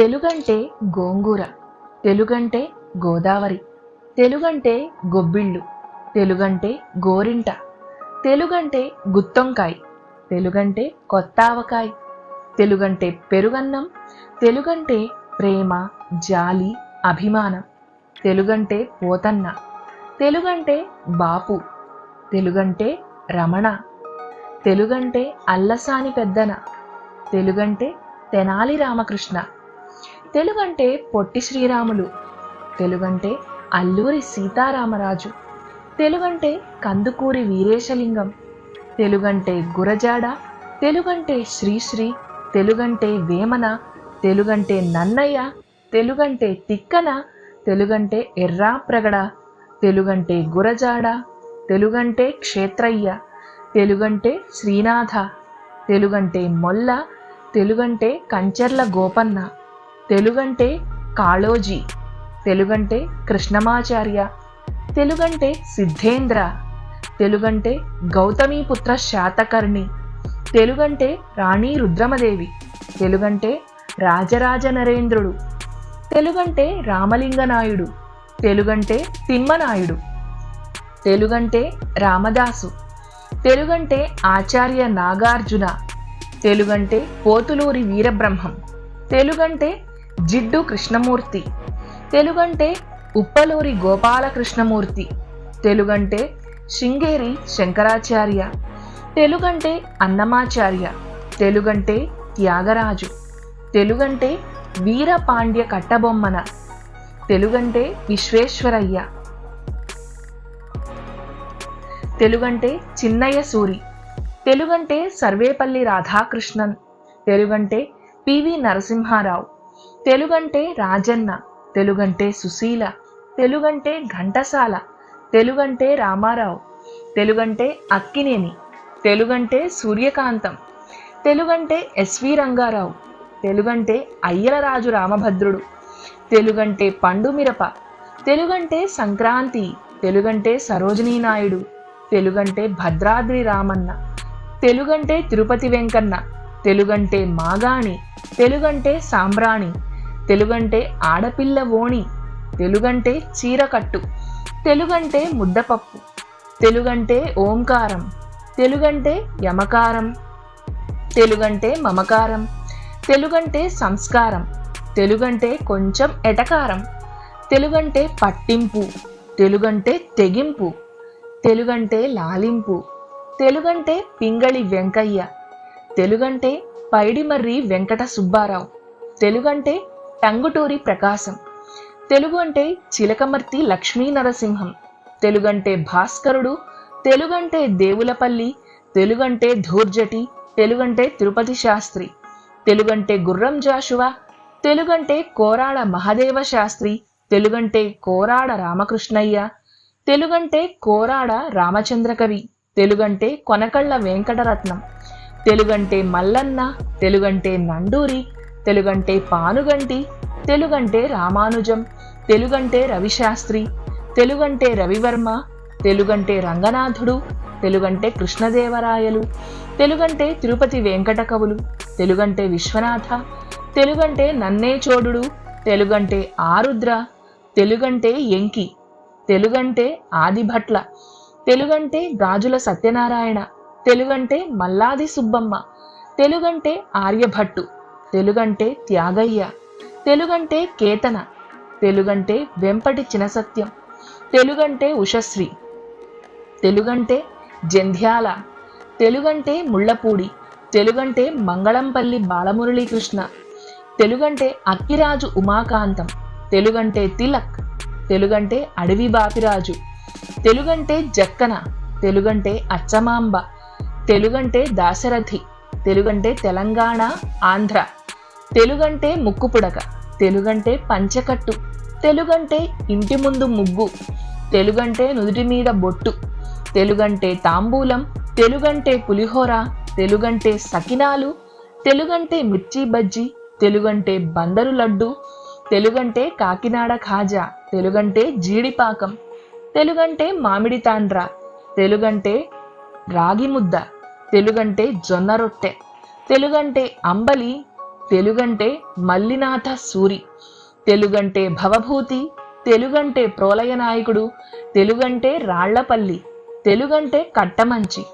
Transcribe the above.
తెలుగంటే గోంగూర తెలుగంటే గోదావరి తెలుగంటే గొబ్బిళ్ళు తెలుగంటే గోరింట తెలుగంటే గుత్తొంకాయ్ తెలుగంటే కొత్త ఆవకాయ తెలుగంటే పెరుగన్నం తెలుగంటే ప్రేమ జాలి అభిమానం తెలుగంటే పోతన్న తెలుగంటే బాపు తెలుగంటే రమణ తెలుగంటే అల్లసాని పెద్దన తెలుగంటే తెనాలి రామకృష్ణ. తెలుగంటే పొట్టి శ్రీరాములు తెలుగంటే అల్లూరి సీతారామరాజు తెలుగంటే కందుకూరి వీరేశలింగం తెలుగంటే గురజాడ తెలుగంటే శ్రీశ్రీ తెలుగంటే వేమన తెలుగంటే నన్నయ్య తెలుగంటే తిక్కన తెలుగంటే ఎర్రా ప్రగడ తెలుగంటే గురజాడ తెలుగంటే క్షేత్రయ్య తెలుగంటే శ్రీనాథ తెలుగంటే మొల్ల తెలుగంటే కంచెర్ల గోపన్న. తెలుగంటే కాళోజీ తెలుగంటే కృష్ణమాచార్య తెలుగంటే సిద్ధేంద్ర తెలుగంటే గౌతమీపుత్ర శాతకర్ణి తెలుగంటే రాణి రుద్రమదేవి తెలుగంటే రాజరాజ నరేంద్రుడు తెలుగంటే రామలింగనాయుడు తెలుగంటే తిమ్మనాయుడు తెలుగంటే రామదాసు తెలుగంటే ఆచార్య నాగార్జున తెలుగంటే పోతులూరి వీరబ్రహ్మం తెలుగంటే జిడ్డు కృష్ణమూర్తి. తెలుగంటే ఉప్పలూరి గోపాలకృష్ణమూర్తి. తెలుగంటే శృంగేరి శంకరాచార్య. తెలుగంటే అన్నమాచార్య. తెలుగంటే త్యాగరాజు. తెలుగంటే వీరపాండ్య కట్టబొమ్మన. తెలుగంటే విశ్వేశ్వరయ్య. తెలుగంటే చిన్నయ్య సూరి. తెలుగంటే సర్వేపల్లి రాధాకృష్ణన్. తెలుగంటే పివి నరసింహారావు. తెలుగంటే రాజన్న తెలుగంటే సుశీల తెలుగంటే ఘంటసాల తెలుగంటే రామారావు తెలుగంటే అక్కినేని తెలుగంటే సూర్యకాంతం తెలుగంటే ఎస్వి రంగారావు తెలుగంటే అయ్యలరాజు రామభద్రుడు తెలుగంటే పండుమిరప తెలుగంటే సంక్రాంతి తెలుగంటే సరోజినీ నాయుడు తెలుగంటే భద్రాద్రి రామన్న తెలుగంటే తిరుపతి వెంకన్న తెలుగంటే మాగాణి తెలుగంటే సాంబ్రాణి తెలుగంటే ఆడపిల్ల ఓణి తెలుగంటే చీరకట్టు తెలుగంటే ముద్దపప్పు తెలుగంటే ఓంకారం తెలుగంటే యమకారం తెలుగంటే మమకారం తెలుగంటే సంస్కారం తెలుగంటే కొంచెం ఎటకారం తెలుగంటే పట్టింపు తెలుగంటే తెగింపు తెలుగంటే లాలింపు తెలుగంటే పింగళి వెంకయ్య తెలుగంటే పైడిమర్రి వెంకట సుబ్బారావు తెలుగంటే టంగుటూరి ప్రకాశం. తెలుగు అంటే చిలకమర్తి లక్ష్మీ నరసింహం. తెలుగంటే భాస్కరుడు తెలుగంటే దేవులపల్లి తెలుగంటే ధూర్జటి తెలుగంటే తిరుపతి శాస్త్రి. తెలుగంటే గుర్రం జాషువా తెలుగంటే కోరాడ మహదేవ శాస్త్రి తెలుగంటే కోరాడ రామకృష్ణయ్య తెలుగంటే కోరాడ రామచంద్ర కవి తెలుగంటే కొనకళ్ళ వెంకటరత్నం తెలుగంటే మల్లన్న తెలుగంటే నండూరి తెలుగంటే పానుగంటి తెలుగంటే రామానుజం తెలుగంటే రవిశాస్త్రి తెలుగంటే రవివర్మ తెలుగంటే రంగనాథుడు తెలుగంటే కృష్ణదేవరాయలు తెలుగంటే తిరుపతి వెంకట కవులు తెలుగంటే విశ్వనాథ తెలుగంటే నన్నే చోడుడు తెలుగంటే ఆరుద్ర తెలుగంటే ఎంకి తెలుగంటే ఆదిభట్ల తెలుగంటే గాజుల సత్యనారాయణ తెలుగంటే మల్లాది సుబ్బమ్మ తెలుగంటే ఆర్యభట్టు. తెలుగంటే త్యాగయ్య తెలుగంటే కేతన తెలుగంటే వెంపటి చినసత్యం తెలుగంటే ఉషశ్రీ తెలుగంటే జంధ్యాల తెలుగంటే ముళ్ళపూడి తెలుగంటే మంగళంపల్లి బాలమురళీకృష్ణ తెలుగంటే అక్కిరాజు ఉమాకాంతం తెలుగంటే తిలక్ తెలుగంటే అడవి బాపిరాజు తెలుగంటే జక్కన తెలుగంటే అచ్చమాంబ తెలుగంటే దాశరథి తెలుగంటే తెలంగాణ ఆంధ్ర. తెలుగంటే ముక్కుపుడక తెలుగంటే పంచకట్టు తెలుగంటే ఇంటి ముందు ముగ్గు తెలుగంటే నుదుటి మీద బొట్టు తెలుగంటే తాంబూలం తెలుగంటే పులిహోర తెలుగంటే సకినాలు తెలుగంటే మిర్చి బజ్జీ తెలుగంటే బందరు లడ్డు తెలుగంటే కాకినాడ ఖాజా తెలుగంటే జీడిపాకం తెలుగంటే మామిడి తాండ్ర తెలుగంటే రాగి ముద్ద తెలుగంటే జొన్న రొట్టె తెలుగంటే అంబలి తెలుగంటే మల్లినాథ సూరి. తెలుగంటే భవభూతి తెలుగంటే ప్రోలయ నాయకుడు తెలుగంటే రాళ్ళపల్లి తెలుగంటే కట్టమంచి.